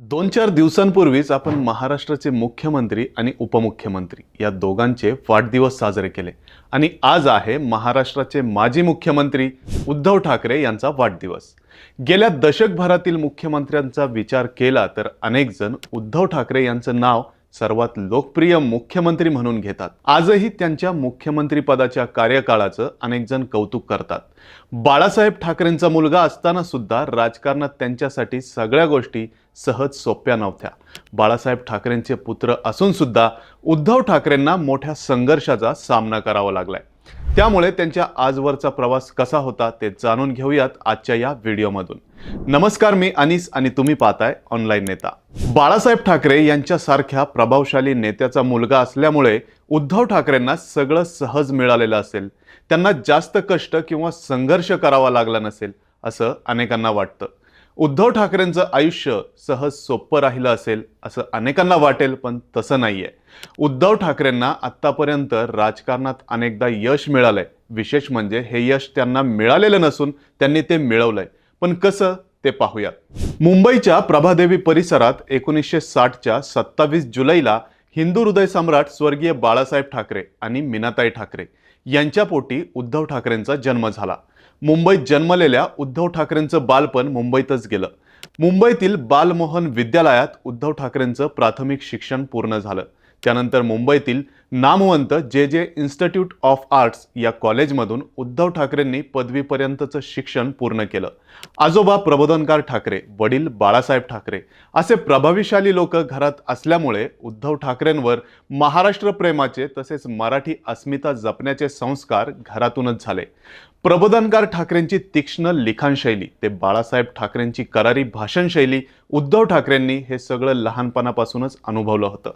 दोन चार दिवसांपूर्वीच आपण महाराष्ट्राचे मुख्यमंत्री आणि उपमुख्यमंत्री या दोघांचे वाढदिवस साजरे केले. आणि आज आहे महाराष्ट्राचे माजी मुख्यमंत्री उद्धव ठाकरे यांचा वाढदिवस. गेल्या दशकभरातील मुख्यमंत्र्यांचा विचार केला तर अनेक जण उद्धव ठाकरे यांचं नाव सर्वात लोकप्रिय मुख्यमंत्री म्हणून घेतात. आजही त्यांच्या मुख्यमंत्रीपदाच्या कार्यकाळाचं अनेकजण कौतुक करतात. बाळासाहेब ठाकरेंचा मुलगा असताना सुद्धा राजकारणात त्यांच्यासाठी सगळ्या गोष्टी सहज सोप्या नव्हत्या. बाळासाहेब ठाकरेंचे पुत्र असून सुद्धा उद्धव ठाकरेंना मोठ्या संघर्षाचा सामना करावा लागलाय. त्यामुळे त्यांच्या आजवरचा प्रवास कसा होता ते जाणून घेऊयात आजच्या या व्हिडिओमधून. नमस्कार मी अनिस आणि तुम्ही पाहताय ऑनलाईन नेता. बाळासाहेब ठाकरे यांच्यासारख्या प्रभावशाली नेत्याचा मुलगा असल्यामुळे उद्धव ठाकरेंना सगळं सहज मिळालेलं असेल. त्यांना जास्त कष्ट किंवा संघर्ष करावा लागला नसेल असं अनेकांना वाटतं. उद्धव ठाकरेंचं आयुष्य सहज सोपं राहिलं असेल असं अनेकांना वाटेल पण तसं नाहीये. उद्धव ठाकरेंना आत्तापर्यंत राजकारणात अनेकदा यश मिळालंय. विशेष म्हणजे हे यश त्यांना मिळालेलं नसून त्यांनी ते मिळवलंय. पण कसं ते पाहूयात. मुंबईच्या प्रभादेवी परिसरात एकोणीसशे साठच्या सत्तावीस जुलैला हिंदू हृदय सम्राट स्वर्गीय बाळासाहेब ठाकरे आणि मीनाताई ठाकरे यांच्या पोटी उद्धव ठाकरेंचा जन्म झाला. मुंबईत जन्मलेल्या उद्धव ठाकरेंचं बालपण मुंबईतच गेलं. मुंबईतील बालमोहन विद्यालयात उद्धव ठाकरेंचं प्राथमिक शिक्षण पूर्ण झालं. त्यानंतर मुंबईतील नामवंत जे जे इन्स्टिट्यूट ऑफ आर्ट्स या कॉलेजमधून उद्धव ठाकरेंनी पदवीपर्यंतचं शिक्षण पूर्ण केलं. आजोबा प्रबोधनकार ठाकरे वडील बाळासाहेब ठाकरे असे प्रभावीशाली लोक घरात असल्यामुळे उद्धव ठाकरेंवर महाराष्ट्र प्रेमाचे तसेच मराठी अस्मिता जपण्याचे संस्कार घरातूनच झाले. प्रबोधनकार ठाकरेंची तीक्ष्ण लिखाणशैली ते बाळासाहेब ठाकरेंची करारी भाषणशैली उद्धव ठाकरेंनी हे सगळं लहानपणापासूनच अनुभवलं होतं.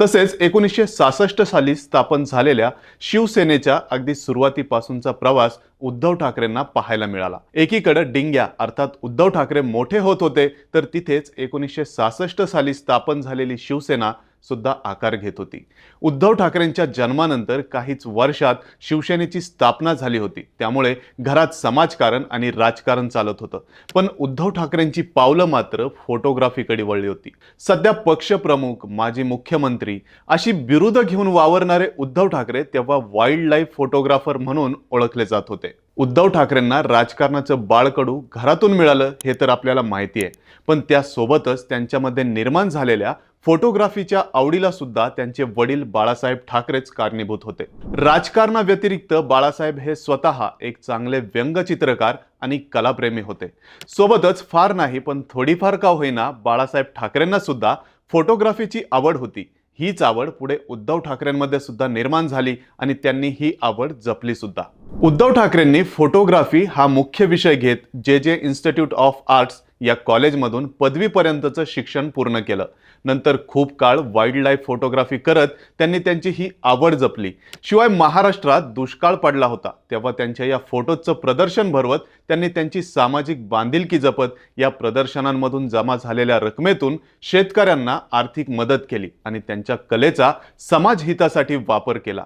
तसेच एकोणीसशे सासष्ट साली स्थापन झालेल्या शिवसेनेच्या अगदी सुरुवातीपासूनचा प्रवास उद्धव ठाकरेंना पाहायला मिळाला. एकीकडे डिंग्या अर्थात उद्धव ठाकरे मोठे होत होते तर तिथेच एकोणीसशे सासष्ट साली स्थापन झालेली शिवसेना सुद्धा आकार घेत होती. उद्धव ठाकरेंच्या जन्मानंतर काहीच वर्षात शिवसेनेची स्थापना झाली होती. त्यामुळे घरात समाजकारण आणि राजकारण चालत होतं. पण उद्धव ठाकरेंची पावलं मात्र फोटोग्राफीकडे वळली होती. सध्या पक्षप्रमुख माजी मुख्यमंत्री अशी बिरुदं घेऊन वावरणारे उद्धव ठाकरे तेव्हा वाईल्ड लाईफ फोटोग्राफर म्हणून ओळखले जात होते. उद्धव ठाकरेंना राजकारणाचं बाळकडू घरातून मिळालं हे तर आपल्याला माहिती आहे. पण त्यासोबतच त्यांच्यामध्ये निर्माण झालेल्या फोटोग्राफीच्या आवडीला सुद्धा त्यांचे वडील बाळासाहेब ठाकरेच कारणीभूत होते. राजकारणाव्यतिरिक्त बाळासाहेब हे स्वतः एक चांगले व्यंगचित्रकार आणि कलाप्रेमी होते. सोबतच फार नाही पण थोडीफार का होईना बाळासाहेब ठाकरेंना सुद्धा फोटोग्राफीची आवड होती. हीच आवड पुढे उद्धव ठाकरेंमध्ये सुद्धा निर्माण झाली आणि त्यांनी ही आवड जपली सुद्धा. उद्धव ठाकरेंनी फोटोग्राफी हा मुख्य विषय घेत जे जे इन्स्टिट्यूट ऑफ आर्ट्स या कॉलेजमधून पदवीपर्यंतचं शिक्षण पूर्ण केलं. नंतर खूप काळ वाईल्ड लाईफ फोटोग्राफी करत त्यांनी त्यांची ही आवड जपली. शिवाय महाराष्ट्रात दुष्काळ पडला होता तेव्हा त्यांच्या या फोटोचं प्रदर्शन भरवत त्यांनी त्यांची सामाजिक बांधिलकी जपत या प्रदर्शनांमधून जमा झालेल्या रकमेतून शेतकऱ्यांना आर्थिक मदत केली आणि त्यांच्या कलेचा समाजहितासाठी वापर केला.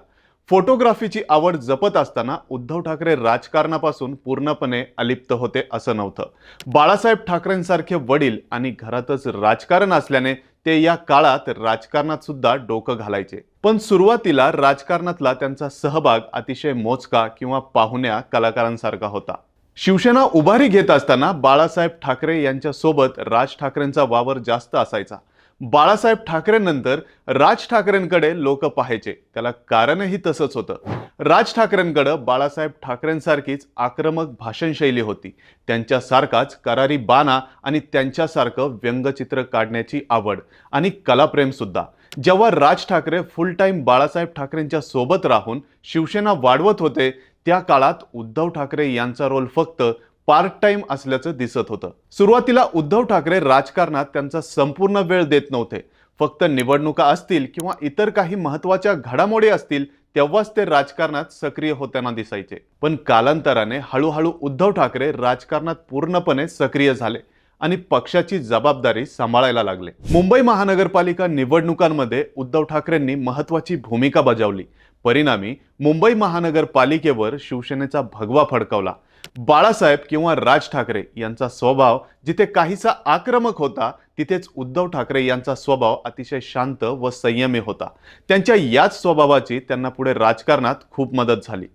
फोटोग्राफीची आवड जपत असताना उद्धव ठाकरे राजकारणापासून पूर्णपणे अलिप्त होते असं नव्हतं. बाळासाहेब ठाकरेंसारखे वडील आणि घरातच राजकारण असल्याने ते या काळात राजकारणात सुद्धा डोकं घालायचे. पण सुरुवातीला राजकारणातला त्यांचा सहभाग अतिशय मोजका किंवा पाहुण्या कलाकारांसारखा होता. शिवसेना उभारी घेत असताना बाळासाहेब ठाकरे यांच्या सोबत राज ठाकरेंचा वावर जास्त असायचा. बाळासाहेब ठाकरेंनंतर राज ठाकरेंकडे लोक पाहायचे. त्याला कारणही तसंच होतं. राज ठाकरेंकडं बाळासाहेब ठाकरेंसारखीच आक्रमक भाषणशैली होती. त्यांच्यासारखाच करारी बाणा आणि त्यांच्यासारखं व्यंगचित्र काढण्याची आवड आणि कलाप्रेम सुद्धा. जेव्हा राज ठाकरे फुल टाईम बाळासाहेब ठाकरेंच्या सोबत राहून शिवसेना वाढवत होते त्या काळात उद्धव ठाकरे यांचा रोल फक्त पार्ट टाइम असल्याचं दिसत होतं. सुरुवातीला उद्धव ठाकरे राजकारणात त्यांचा संपूर्ण वेळ देत नव्हते. फक्त निवडणुका असतील किंवा इतर काही महत्त्वाच्या घडामोडी असतील तेव्हाच ते राजकारणात सक्रिय होताना दिसायचे. पण कालांतराने हळूहळू उद्धव ठाकरे राजकारणात पूर्णपणे सक्रिय झाले आणि पक्षाची जबाबदारी सांभाळायला लागले. मुंबई महानगरपालिका निवडणुकांमध्ये उद्धव ठाकरेंनी महत्वाची भूमिका बजावली. परिणामी मुंबई महानगरपालिकेवर शिवसेनेचा भगवा फडकावला. बाळासाहेब किंवा राज ठाकरे यांचा स्वभाव जिथे काहीसा आक्रमक होता तिथेच उद्धव ठाकरे यांचा स्वभाव अतिशय शांत व संयमी होता. त्यांच्या याच स्वभावाची त्यांना पुढे राजकारणात खूप मदत झाली.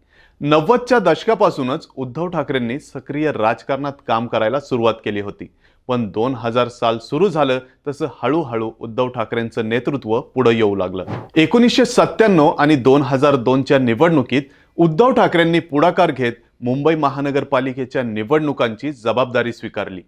नव्वदच्या दशकापासूनच उद्धव ठाकरेंनी सक्रिय राजकारणात काम करायला सुरुवात केली होती. पण दोन हजार साल सुरू झालं तसं हळूहळू उद्धव ठाकरेंचं नेतृत्व पुढे येऊ लागलं. एकोणीसशे सत्त्याण्णव आणि दोन हजार दोनच्या निवडणुकीत उद्धव ठाकरेंनी पुढाकार घेत मुंबई महानगरपालिकेच्या निवडणुकांची जबाबदारी स्वीकारली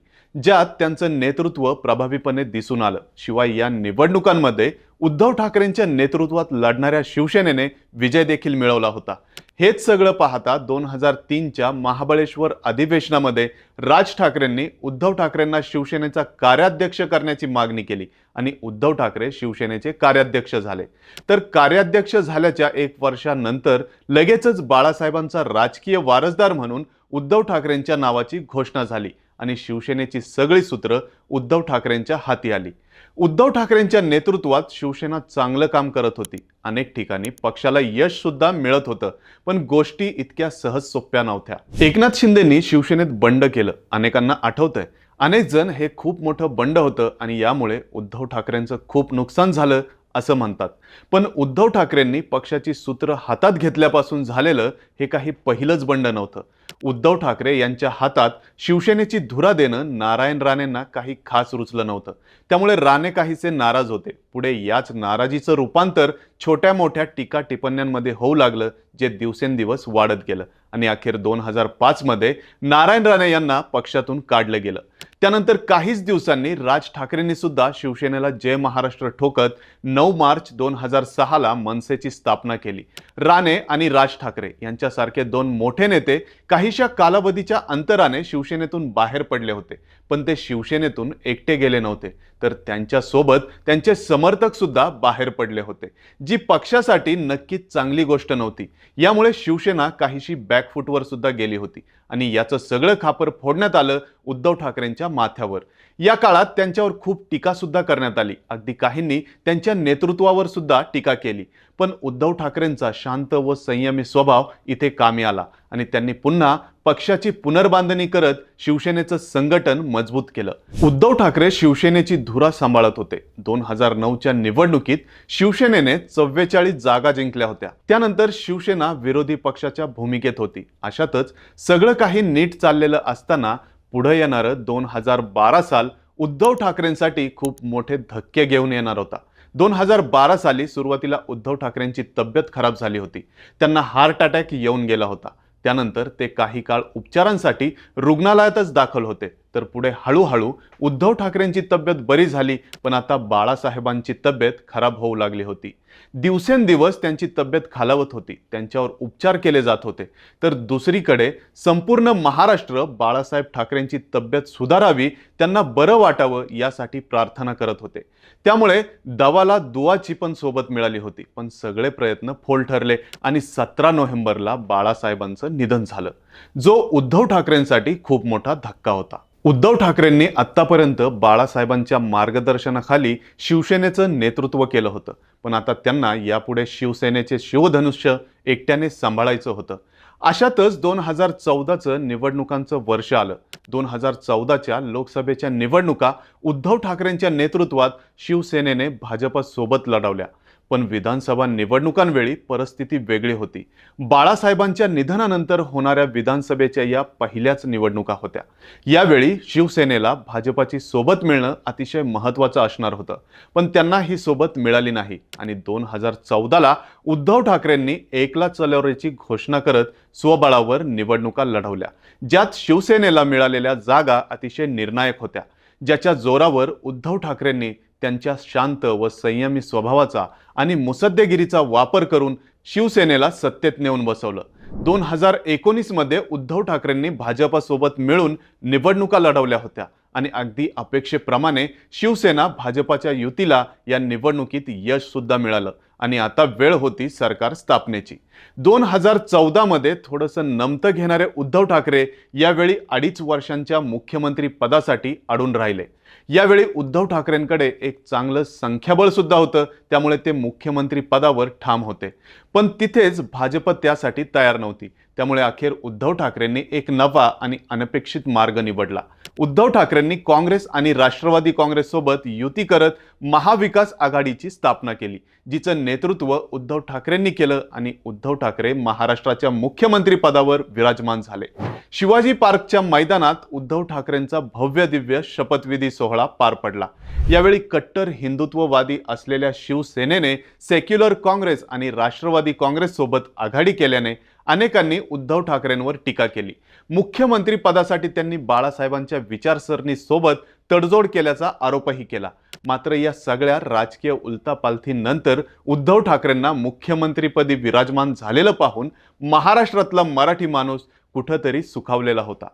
ज्यात त्यांचं नेतृत्व प्रभावीपणे दिसून आलं. शिवाय या निवडणुकांमध्ये उद्धव ठाकरेंच्या नेतृत्वात लढणाऱ्या शिवसेनेने विजय देखील मिळवला होता. हेच सगळं पाहता दोन हजार तीनच्या महाबळेश्वर अधिवेशनामध्ये राज ठाकरेंनी उद्धव ठाकरेंना शिवसेनेचा कार्याध्यक्ष करण्याची मागणी केली आणि उद्धव ठाकरे शिवसेनेचे कार्याध्यक्ष झाले. तर कार्याध्यक्ष झाल्याच्या एक वर्षानंतर लगेचच बाळासाहेबांचा राजकीय वारसदार म्हणून उद्धव ठाकरेंच्या नावाची घोषणा झाली. आणि शिवसेनेची सगळी सूत्र उद्धव ठाकरेंच्या हाती आली. उद्धव ठाकरेंच्या नेतृत्वात शिवसेना चांगलं काम करत होती. अनेक ठिकाणी पक्षाला यश सुद्धा मिळत होतं पण गोष्टी इतक्या सहज सोप्या नव्हत्या. एकनाथ शिंदेनी शिवसेनेत बंड केलं. अनेकांना आठवतंय अनेक जण हे खूप मोठं बंड होतं आणि यामुळे उद्धव ठाकरेंचं खूप नुकसान झालं असं म्हणतात. पण उद्धव ठाकरेंनी पक्षाची सूत्र हातात घेतल्यापासून झालेलं हे काही पहिलंच बंड नव्हतं. उद्धव ठाकरे यांच्या हातात शिवसेनेची धुरा देणं नारायण राणेंना काही खास रुचलं नव्हतं. त्यामुळे राणे काहीसे नाराज होते. पुढे याच नाराजीचं रूपांतर छोट्या मोठ्या टीका टिप्पण्यांमध्ये होऊ लागलं जे दिवसेंदिवस वाढत गेलं. आणि अखेर दोन हजार पाचमध्ये नारायण राणे यांना पक्षातून काढलं गेलं. त्यानंतर काहीच दिवसांनी राज ठाकरेंनी सुद्धा शिवसेनेला जय महाराष्ट्र ठोकत नऊ मार्च दोन हजार सहाला मनसेची स्थापना केली. राणे आणि राज ठाकरे यांच्यासारखे दोन मोठे नेते काही काहीशा कालावधीच्या अंतराने शिवसेनेतून बाहेर पडले होते. पण ते शिवसेनेतून एकटे गेले नव्हते. तर त्यांच्यासोबत त्यांचे समर्थक सुद्धा बाहेर पडले होते. जी पक्षासाठी नक्कीच चांगली गोष्ट नव्हती. यामुळे शिवसेना काहीशी बॅकफुटवर सुद्धा गेली होती. आणि याचं सगळं खापर फोडण्यात आलं उद्धव ठाकरेंच्या माथ्यावर. या काळात त्यांच्यावर खूप टीका सुद्धा करण्यात आली. अगदी काहींनी त्यांच्या नेतृत्वावर सुद्धा टीका केली. पण उद्धव ठाकरेंचा शांत व संयमी स्वभाव इथे कामी आला. आणि त्यांनी पुन्हा पक्षाची पुनर्बांधणी करत शिवसेनेचं संघटन मजबूत केलं. उद्धव ठाकरे शिवसेनेची धुरा सांभाळत होते. दोन हजार नऊच्या निवडणुकीत शिवसेनेने चव्वेचाळीस जागा जिंकल्या होत्या. त्यानंतर शिवसेना विरोधी पक्षाच्या भूमिकेत होती. अशातच सगळं काही नीट चाललेलं असताना पुढे येणारं दोन हजार बारा साल उद्धव ठाकरेंसाठी खूप मोठे धक्के घेऊन येणार होता. दोन हजार बारा साली सुरुवातीला उद्धव ठाकरेंची तब्येत खराब झाली होती. त्यांना हार्ट अटॅक येऊन गेला होता. त्यानंतर ते काही काळ उपचारांसाठी रुग्णालयातच दाखल होते. तर पुढे हळूहळू उद्धव ठाकरेंची तब्येत बरी झाली पण आता बाळासाहेबांची तब्येत खराब होऊ लागली होती. दिवसेंदिवस त्यांची तब्येत खालावत होती त्यांच्यावर उपचार केले जात होते. तर दुसरीकडे संपूर्ण महाराष्ट्र बाळासाहेब ठाकरेंची तब्येत सुधारावी त्यांना बरं वाटावं यासाठी प्रार्थना करत होते. त्यामुळे दवाला दुवाची पण सोबत मिळाली होती पण सगळे प्रयत्न फोल ठरले आणि सतरा नोव्हेंबरला बाळासाहेबांचं निधन झालं. जो उद्धव ठाकरेंसाठी खूप मोठा धक्का होता. उद्धव ठाकरेंनी आत्तापर्यंत बाळासाहेबांच्या मार्गदर्शनाखाली शिवसेनेचं नेतृत्व केलं होतं. पण आता त्यांना यापुढे शिवसेनेचे शिवधनुष्य एकट्याने सांभाळायचं होतं. अशातच दोन हजार चौदाचं निवडणुकांचं वर्ष आलं. दोन हजार चौदाच्या लोकसभेच्या निवडणुका उद्धव ठाकरेंच्या नेतृत्वात शिवसेनेने भाजपसोबत लढवल्या. पण विधानसभा निवडणुकांवेळी परिस्थिती वेगळी होती. बाळासाहेबांच्या निधनानंतर होणाऱ्या विधानसभेच्या या पहिल्याच निवडणुका होत्या. यावेळी शिवसेनेला भाजपाची सोबत मिळणं अतिशय महत्त्वाचं असणार होतं. पण त्यांना ही सोबत मिळाली नाही आणि दोन हजार चौदाला उद्धव ठाकरेंनी एकला चलवरेची घोषणा करत स्वबळावर निवडणुका लढवल्या. ज्यात शिवसेनेला मिळालेल्या जागा अतिशय निर्णायक होत्या. ज्याच्या जोरावर उद्धव ठाकरेंनी त्यांच्या शांत व संयमी स्वभावाचा आणि मुसद्देगिरीचा वापर करून शिवसेनेला सत्तेत नेऊन बसवलं. दोन हजार एकोणीसमध्ये उद्धव ठाकरेंनी भाजपासोबत मिळून निवडणुका लढवल्या होत्या आणि अगदी अपेक्षेप्रमाणे शिवसेना भाजपाच्या युतीला या निवडणुकीत यश सुद्धा मिळालं आणि आता वेळ होती सरकार स्थापनेची. दोन हजार चौदामध्ये थोडंसं नमतं घेणारे उद्धव ठाकरे यावेळी अडीच वर्षांच्या मुख्यमंत्री पदासाठी अडून राहिले. यावेळी उद्धव ठाकरेंकडे एक चांगलं संख्याबळ सुद्धा होतं त्यामुळे ते मुख्यमंत्री पदावर ठाम होते. पण तिथेच भाजप त्यासाठी तयार नव्हती. त्यामुळे अखेर उद्धव ठाकरेंनी एक नवा आणि अनपेक्षित मार्ग निवडला. उद्धव ठाकरेंनी काँग्रेस आणि राष्ट्रवादी काँग्रेससोबत युती करत महाविकास आघाडीची स्थापना केली जिचं नेतृत्व उद्धव ठाकरेंनी केलं आणि उद्धव ठाकरे महाराष्ट्राच्या मुख्यमंत्री पदावर विराजमान झाले. शिवाजी पार्कच्या मैदानात उद्धव ठाकरेंचा भव्य दिव्य शपथविधी सोहळा पार पडला. यावेळी कट्टर हिंदुत्ववादी असलेल्या शिवसेनेने सेक्युलर काँग्रेस आणि राष्ट्रवादी काँग्रेस सोबत आघाडी केल्याने अनेकांनी उद्धव ठाकरेंवर टीका केली. मुख्यमंत्री पदासाठी त्यांनी बाळासाहेबांच्या विचारसरणीसोबत तडजोड केल्याचा आरोपही केला. मात्र या सगळ्या राजकीय उलथापालथीनंतर उद्धव ठाकरेंना मुख्यमंत्रीपदी विराजमान झालेलं पाहून महाराष्ट्रातला मराठी माणूस कुठंतरी सुखावलेला होता.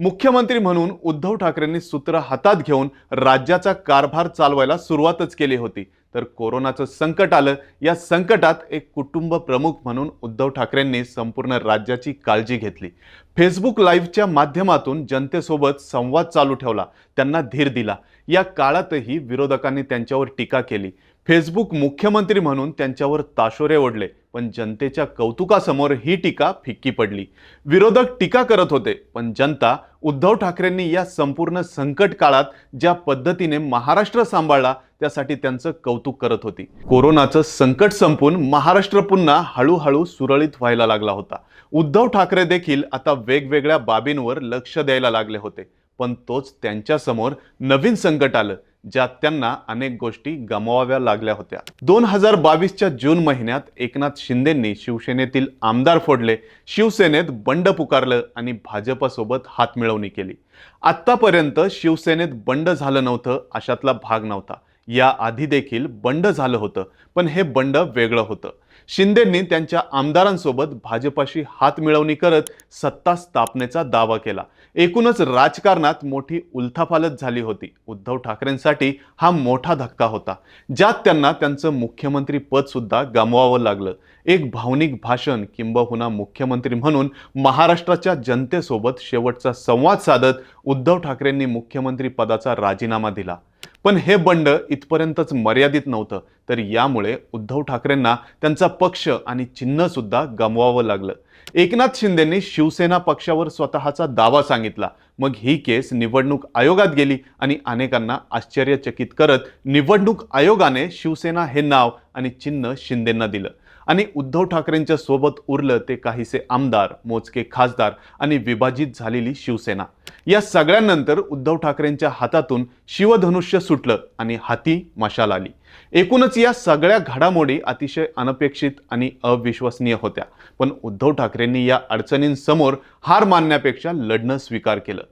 मुख्यमंत्री म्हणून उद्धव ठाकरेंनी सूत्र हातात घेऊन राज्याचा कारभार चालवायला सुरुवातच केली होती. तर कोरोनाचं संकट आलं. या संकटात एक कुटुंब प्रमुख म्हणून उद्धव ठाकरेंनी संपूर्ण राज्याची काळजी घेतली. फेसबुक लाईव्हच्या माध्यमातून जनतेसोबत संवाद चालू ठेवला. त्यांना धीर दिला. या काळातही विरोधकांनी त्यांच्यावर टीका केली. फेसबुक मुख्यमंत्री म्हणून त्यांच्यावर ताशोरे ओढले पण जनतेच्या कौतुकासमोर ही टीका फिक्की पडली. विरोधक टीका करत होते पण जनता उद्धव ठाकरेंनी या संपूर्ण संकट काळात ज्या पद्धतीने महाराष्ट्र सांभाळला त्यासाठी त्यांचं कौतुक करत होती. कोरोनाचं संकट संपून महाराष्ट्र पुन्हा हळूहळू सुरळीत व्हायला लागला होता. उद्धव ठाकरे देखील आता वेगवेगळ्या बाबींवर लक्ष द्यायला लागले होते पण तोच त्यांच्यासमोर नवीन संकट आलं. ज्यात त्यांना अनेक गोष्टी गमवाव्या लागल्या होत्या. दोन हजार बावीसच्या जून महिन्यात एकनाथ शिंदेंनी शिवसेनेतील आमदार फोडले. शिवसेनेत बंड पुकारलं आणि भाजपसोबत हातमिळवणी केली. आत्तापर्यंत शिवसेनेत बंड झालं नव्हतं अशातला भाग नव्हता. या आधी देखील बंड झालं होतं पण हे बंड वेगळं होतं. शिंदेंनी त्यांच्या आमदारांसोबत भाजपाशी हात मिळवणी करत सत्ता स्थापनेचा दावा केला. एकूणच राजकारणात मोठी उलथापालत झाली होती. उद्धव ठाकरेंसाठी हा मोठा धक्का होता. ज्यात त्यांना त्यांचं मुख्यमंत्री पदसुद्धा गमवावं लागलं. एक भावनिक भाषण किंबहुना मुख्यमंत्री म्हणून महाराष्ट्राच्या जनतेसोबत शेवटचा संवाद साधत उद्धव ठाकरेंनी मुख्यमंत्री पदाचा राजीनामा दिला. पण हे बंड इथपर्यंतच मर्यादित नव्हतं. तर यामुळे उद्धव ठाकरेंना त्यांचा पक्ष आणि चिन्हसुद्धा गमवावं लागलं. एकनाथ शिंदेंनी शिवसेना पक्षावर स्वतःचा दावा सांगितला. मग ही केस निवडणूक आयोगात गेली आणि अनेकांना आश्चर्यचकित करत निवडणूक आयोगाने शिवसेना हे नाव आणि चिन्ह शिंदेंना दिलं. आणि उद्धव ठाकरेंच्या सोबत उरलं ते काहीसे आमदार मोजके खासदार आणि विभाजित झालेली शिवसेना. या सगळ्यांनंतर उद्धव ठाकरेंच्या हातातून शिवधनुष्य सुटलं आणि हाती मशाल आली. एकूणच या सगळ्या घडामोडी अतिशय अनपेक्षित आणि अविश्वसनीय होत्या. पण उद्धव ठाकरेंनी या अडचणींसमोर हार मानण्यापेक्षा लढणं स्वीकार केलं.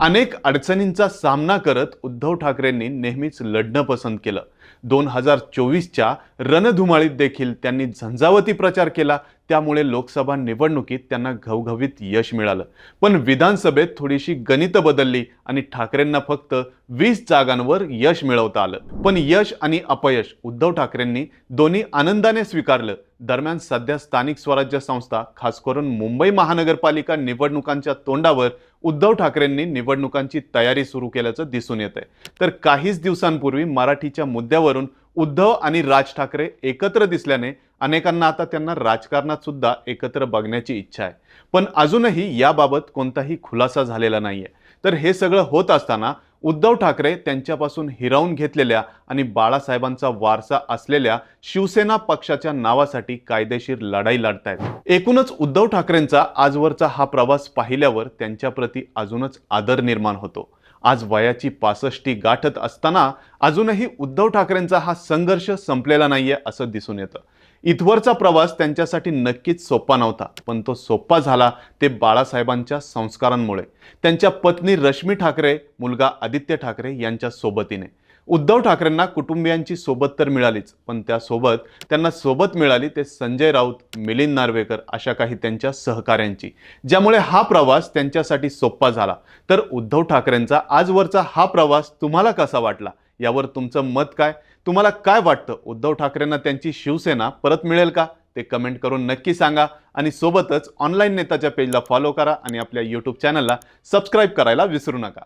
अनेक अडचणींचा सामना करत उद्धव ठाकरेंनी नेहमीच लढणं पसंत केलं. दोन हजार चोवीसच्या रणधुमाळीत देखील त्यांनी झंझावती प्रचार केला. त्यामुळे लोकसभा निवडणुकीत त्यांना घवघवीत यश मिळालं. पण विधानसभेत थोडीशी गणितं बदलली आणि ठाकरेंना फक्त वीस जागांवर यश मिळवता आलं. पण यश आणि अपयश उद्धव ठाकरेंनी दोन्ही आनंदाने स्वीकारलं. दरम्यान सध्या स्थानिक स्वराज्य संस्था खास करून मुंबई महानगरपालिका निवडणुकांच्या तोंडावर उद्धव ठाकरेंनी निवडणुकांची तयारी सुरू केल्याचं दिसून येत आहे तर काहीच दिवसांपूर्वी मराठीच्या मुद्द्यावरून उद्धव आणि राज ठाकरे एकत्र दिसल्याने अनेकांना आता त्यांना राजकारणात सुद्धा एकत्र बघण्याची इच्छा आहे. पण अजूनही याबाबत कोणताही खुलासा झालेला नाही आहे तर हे सगळं होत असताना उद्धव ठाकरे त्यांच्यापासून हिरावून घेतलेल्या आणि बाळासाहेबांचा वारसा असलेल्या शिवसेना पक्षाच्या नावासाठी कायदेशीर लढाई लढतायत. एकूणच उद्धव ठाकरेंचा आजवरचा हा प्रवास पाहिल्यावर त्यांच्याप्रती अजूनच आदर निर्माण होतो. आज वयाची पासष्टी गाठत असताना अजूनही उद्धव ठाकरेंचा हा संघर्ष संपलेला नाहीये असं दिसून येतं. इथवरचा प्रवास त्यांच्यासाठी नक्कीच सोपा नव्हता पण तो सोपा झाला ते बाळासाहेबांच्या संस्कारांमुळे. त्यांच्या पत्नी रश्मी ठाकरे मुलगा आदित्य ठाकरे यांच्या सोबतीने. उद्धव ठाकरेंना कुटुंबियांची सोबत तर मिळालीच पण त्यासोबत त्यांना सोबत मिळाली ते संजय राऊत मिलिंद नार्वेकर अशा काही त्यांच्या सहकाऱ्यांची. ज्यामुळे हा प्रवास त्यांच्यासाठी सोपा झाला. तर उद्धव ठाकरेंचा आजवरचा हा प्रवास तुम्हाला कसा वाटला? यावर तुमचं मत काय? तुम्हाला काय वाटतं? उद्धव ठाकरेंना त्यांची शिवसेना परत मिळेल का? ते कमेंट करून नक्की सांगा. आणि सोबतच ऑनलाईन नेताच्या पेजला फॉलो करा आणि आपल्या यूट्यूब चॅनलला सबस्क्राईब करायला विसरू नका.